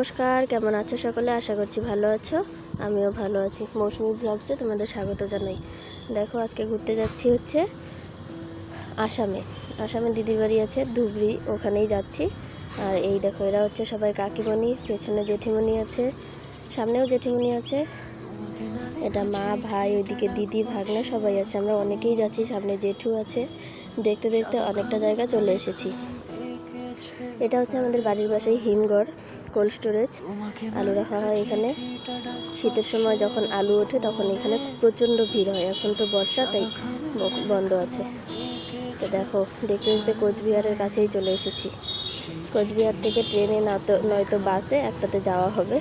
নমস্কার, কেমন আছো সকলে? আশা করছি ভালো আছো। আমিও ভালো আছি। মৌসুমি ব্লগসে তোমাদের স্বাগত জানাই। দেখো, আজকে ঘুরতে যাচ্ছি হচ্ছে আসামে। আসামে দিদির বাড়ি আছে, ধুবড়ি, ওখানেই যাচ্ছি। আর এই দেখো, এরা হচ্ছে সবাই কাকিমণি, পেছনে জেঠিমণি আছে, সামনেও জেঠিমণি আছে। এটা মা, ভাই, ওইদিকে দিদি, ভাগনা সবাই আছে। আমরা অনেকেই যাচ্ছি, সামনে জেঠু আছে। দেখতে দেখতে অনেকটা জায়গা চলে এসেছি। এটা হচ্ছে আমাদের বাড়ির পাশেই হিমঘর। কোল্ড স্টোরেজ আলু রাখা হয় এখানে। শীতের সময় যখন আলু ওঠে, তখন এখানে প্রচণ্ড ভিড় হয়। এখন তো বর্ষা, তাই বন্ধ আছে। তো দেখো, দেখতে দেখতে কোচবিহারের কাছেই চলে এসেছি। কোচবিহার থেকে ট্রেনে না তো নয়তো বাসে, একটাতে যাওয়া হবে।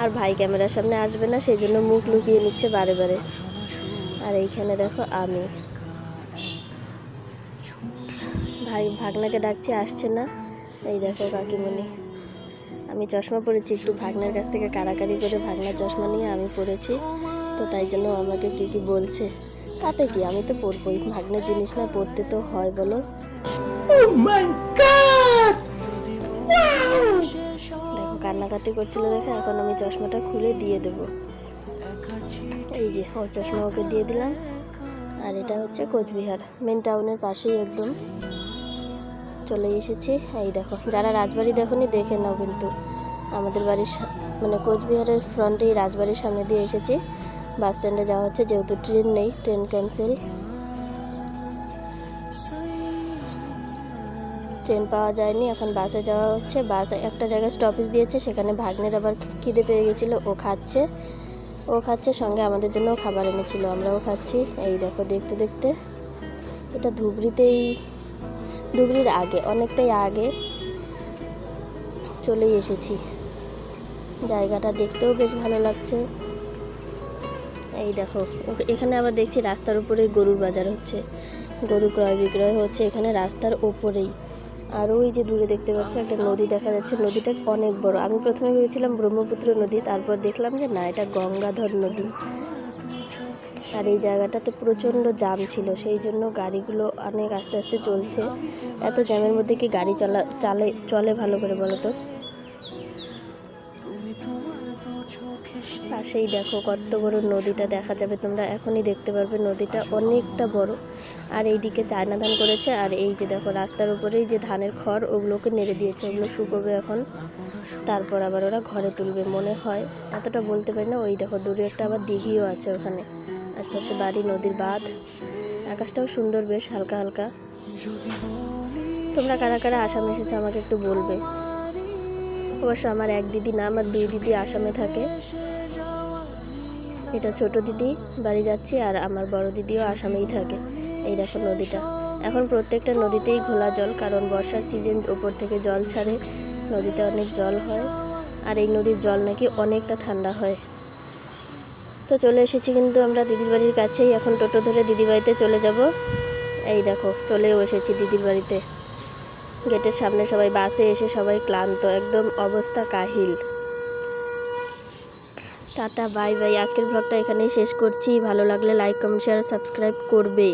আর ভাই ক্যামেরার সামনে আসবে না, সেই জন্য মুখ লুকিয়ে নিচ্ছে বারে বারে। আর এইখানে দেখো আমি। ভাই ভাগনাকে ডাকছি, আসছে না। এই দেখো কাকিমণি। আমি চশমা পরেছি একটু ভাগনার কাছ থেকে কারাকারি করে ভাগনার চশমা নিয়ে আমি পরেছি। তো তাই জন্য আমাকে কি কি বলছে তাতে কি আমি তো পরবই। ভাগ্নের জিনিস না পড়তে তো হয় বলো। Oh! দেখো কান্নাকাটি করছিল দেখে এখন আমি চশমাটা খুলে দিয়ে দেব। এই যে ওর চশমা ওকে দিয়ে দিলাম। আর এটা হচ্ছে কোচবিহার মেন টাউনের পাশেই একদম। চলে এসেছি। এই দেখো, যারা রাজবাড়ি দেখোনি দেখে নাও কিন্তু। আমাদের বাড়ির মানে কোচবিহারের ফ্রন্টেই রাজবাড়ির সামনে দিয়ে এসেছি। বাস স্ট্যান্ডে যাওয়া হচ্ছে, যেহেতু ট্রেন নেই, ট্রেন ক্যান্সেল। ট্রেন পাওয়া যায়নি, এখন বাসে যাওয়া হচ্ছে। বাস একটা জায়গায় স্টপেজ দিয়েছে, সেখানে ভাগ্নের আবার খিদে পেয়ে গেছিল, ও খাচ্ছে। ও খাচ্ছে, সঙ্গে আমাদের জন্যও খাবার এনেছিল, আমরাও খাচ্ছি। এই দেখো, দেখতে দেখতে। এটা ধুবড়িতেই ধুবড়ির আগে, অনেকটাই আগে চলেই এসেছি। জায়গাটা দেখতেও বেশ ভালো লাগছে। এই দেখো এখানে আবার দেখছি রাস্তার উপরেই গরুর বাজার হচ্ছে। গরু ক্রয় বিক্রয় হচ্ছে এখানে রাস্তার ওপরেই। আর ওই যে দূরে দেখতে পাচ্ছ একটা নদী দেখা যাচ্ছে। নদীটা অনেক বড়। আমি প্রথমে ভেবেছিলাম ব্রহ্মপুত্র নদী, তারপর দেখলাম যে না, এটা গঙ্গাধর নদী। আর এই জায়গাটাতে প্রচণ্ড জাম ছিল, সেই জন্য গাড়িগুলো অনেক আস্তে আস্তে চলছে। এত জ্যামের মধ্যে কি গাড়ি চলা, চালে, চলে ভালো করে বলো তো? পাশেই দেখো কত বড় নদীটা দেখা যাবে তোমরা, এখনই দেখতে পারবে নদীটা অনেকটা বড়। আর এইদিকে চায়না ধান করেছে, আর এই যে দেখো রাস্তার উপরেই যে ধানের খড়, ওগুলোকে নেড়ে দিয়েছে, ওগুলো শুকোবে এখন। তারপর আবার ওরা ঘরে তুলবে, মনে হয়। এতটা বলতে পারি না, ওই দেখো দূরে একটা আবার দিঘিও আছে ওখানে। আশপাশে বাড়ি, নদীর বাঁধ। আকাশটাও সুন্দর বেশ, হালকা হালকা। তোমরা কারা কারা আসামে এসেছ আমাকে একটু বলবে। অবশ্য আমার এক দিদি না আমার দুই দিদি আসামে থাকে। এটা ছোট দিদি, বাড়ি যাচ্ছি, আর আমার বড় দিদিও আসামেই থাকে। এই দেখো নদীটা। এখন প্রত্যেকটা নদীতেই ঘোলা জল, কারণ বর্ষার সিজন ওপর থেকে জল ছাড়ে। নদীতে অনেক জল হয়, আর এই নদীর জল নাকি অনেকটা ঠান্ডা হয়। তো চলে এসেছি কিন্তু আমরা দিদির বাড়ির কাছেই। এখন টোটো ধরে দিদির বাড়িতে চলে যাব। এই দেখো, চলেও এসেছি দিদির বাড়িতে। গেটের সামনে সবাই, বাসে এসে সবাই ক্লান্ত, একদম অবস্থা কাহিল। Tata, bye bye. আজকের ব্লগটা এখানেই শেষ করছি। ভালো লাগলে লাইক কমেন্ট শেয়ার সাবস্ক্রাইব করবে